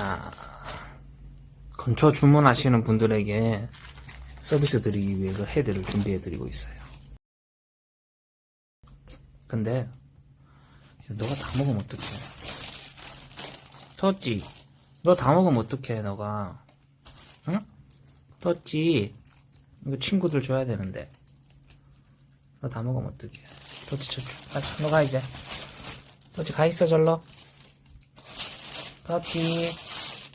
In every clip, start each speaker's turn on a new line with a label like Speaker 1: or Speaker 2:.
Speaker 1: 아, 자, 건초 주문하시는 분들에게 서비스 드리기 위해서 헤드를 준비해 드리고 있어요. 근데 너가 다 먹으면 어떡해? 터치, 너다 먹으면 어떡해? 너가 응? 터치, 이거 친구들 줘야 되는데 너 다 먹으면 어떡해? 터지 쳐줘. 아, 너가 이제 터치 가 있어 절로. 터치,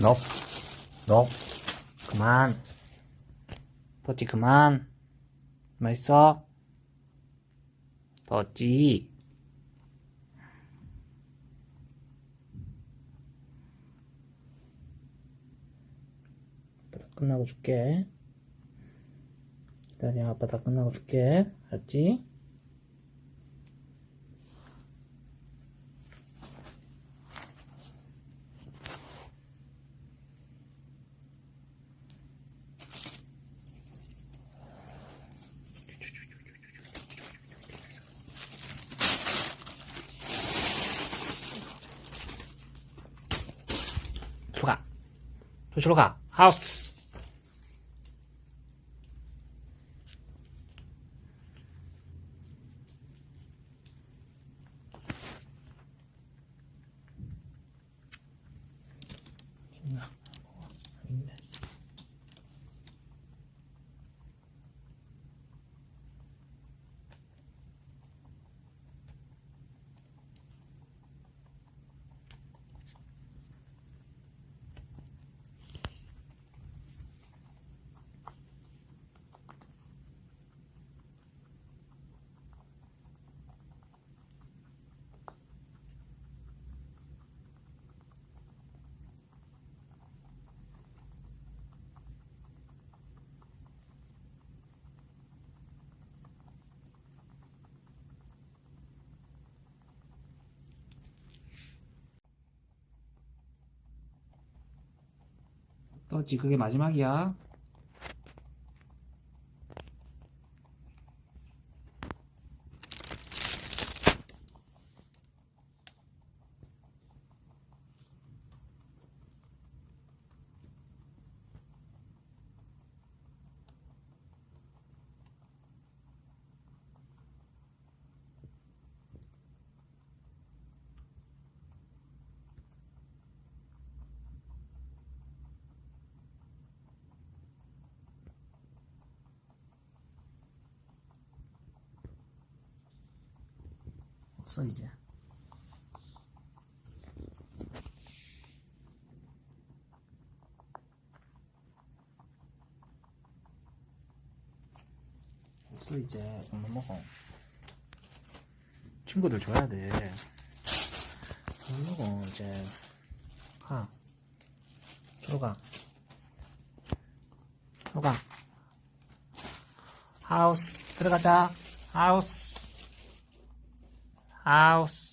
Speaker 1: 넙, 넙, 그만. 터치 그만. 맛있어? 더지. 끝나고 줄게. 기다려, 아빠 다 끝나고 줄게. 알았지? 出发，出去了哈，house。 떠지. 그게 마지막이야. 없어 이제. 없어 이제. 그만 먹어 친구들 줘야 돼. 그만 먹어 이제. 가. 들어가. 들어가. 하우스 들어가자. 하우스. aos